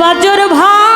বাজর ভাই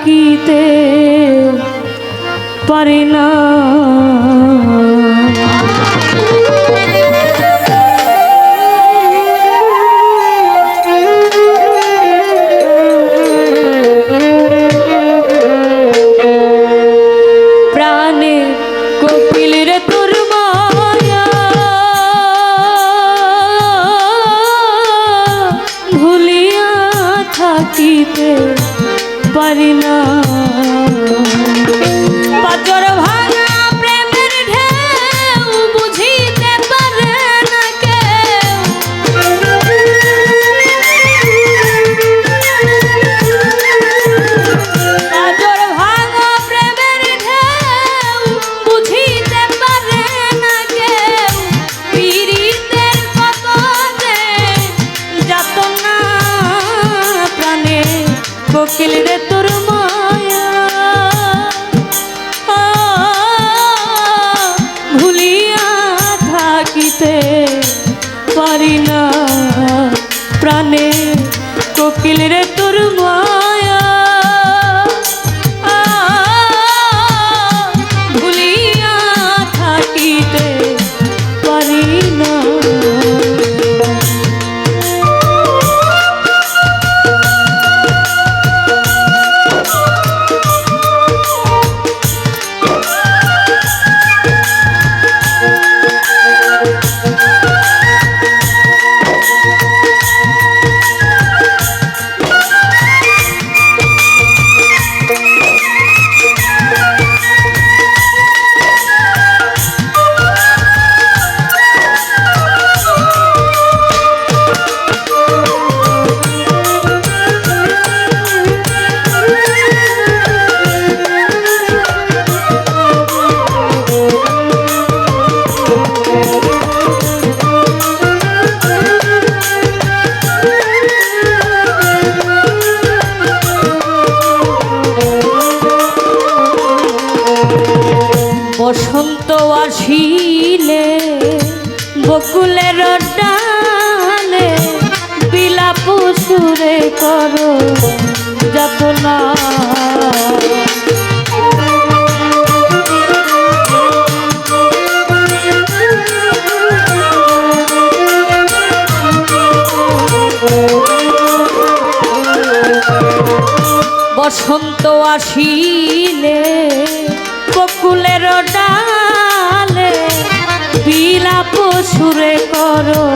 থাকিতে পারে না। Dillere durma ফুলের ডানে বিলাপ সুরে করো যতনা। বসন্ত আসিল বিলাপ সুরে করো।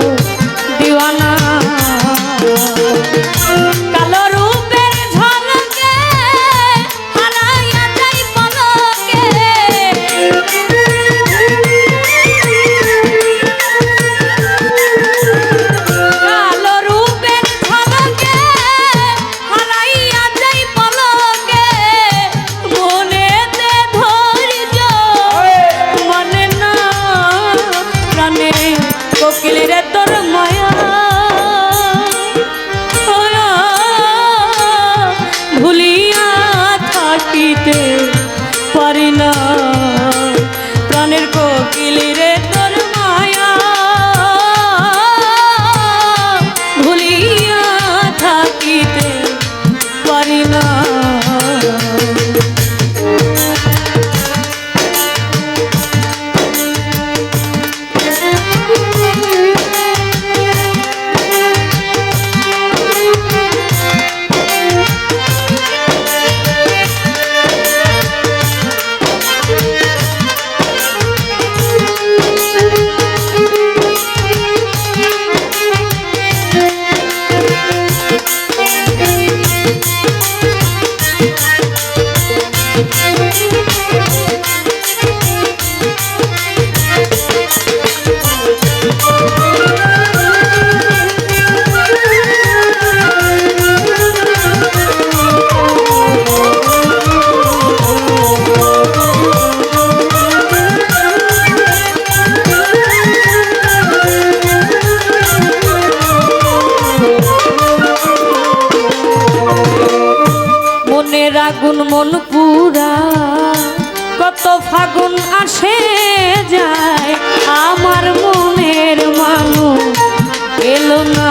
না।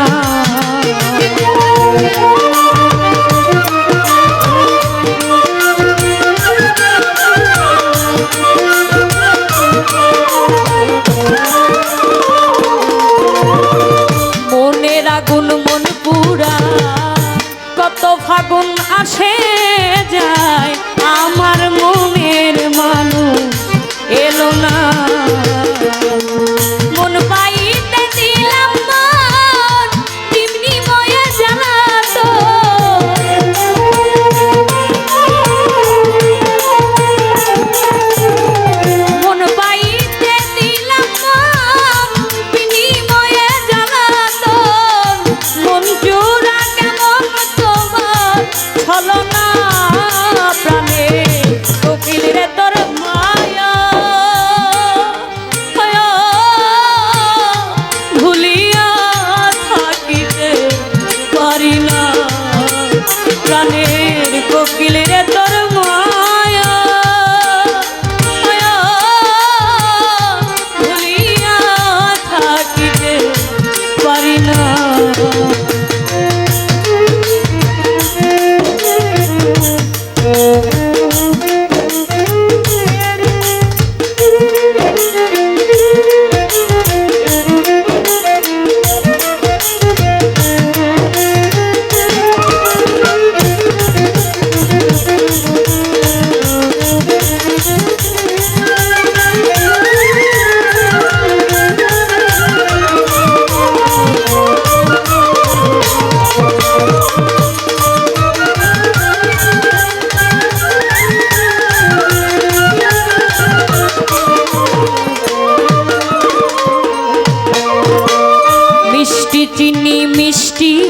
মনের আগুন মন পুরা কত ফাগুন আসে প্রাণে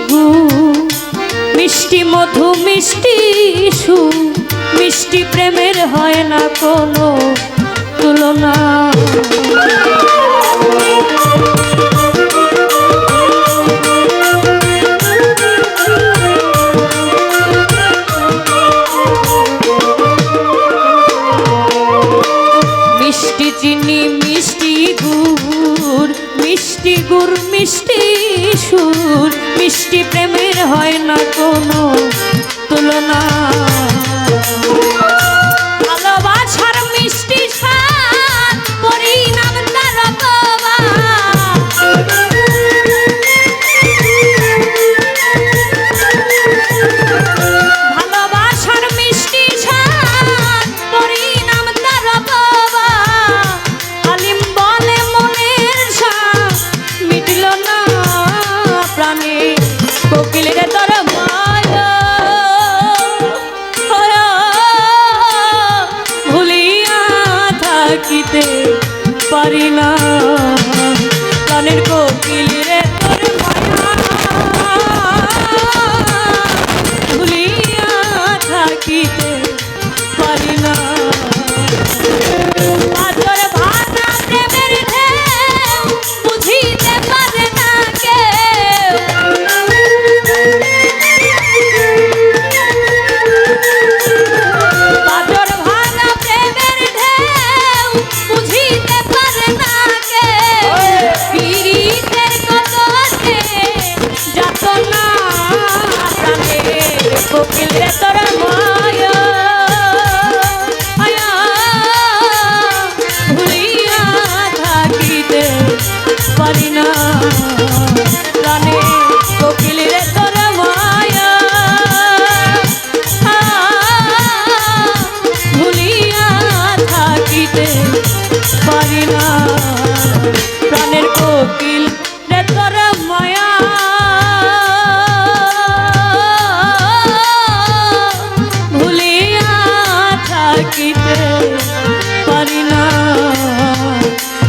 গু মিষ্টি মধু, মিষ্টি সু মিষ্টি প্রেমের হয় না কোনো তুলনা। মিষ্টি চিনি, মিষ্টি গুড় মিষ্টি গুড়, মিষ্টি সুর মিষ্টি প্রেমের হয় না কোনো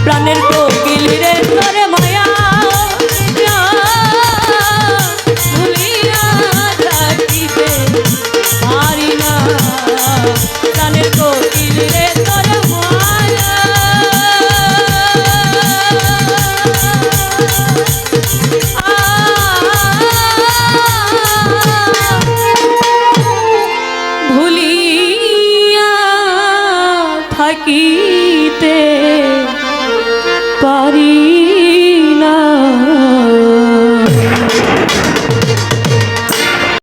প্রাণের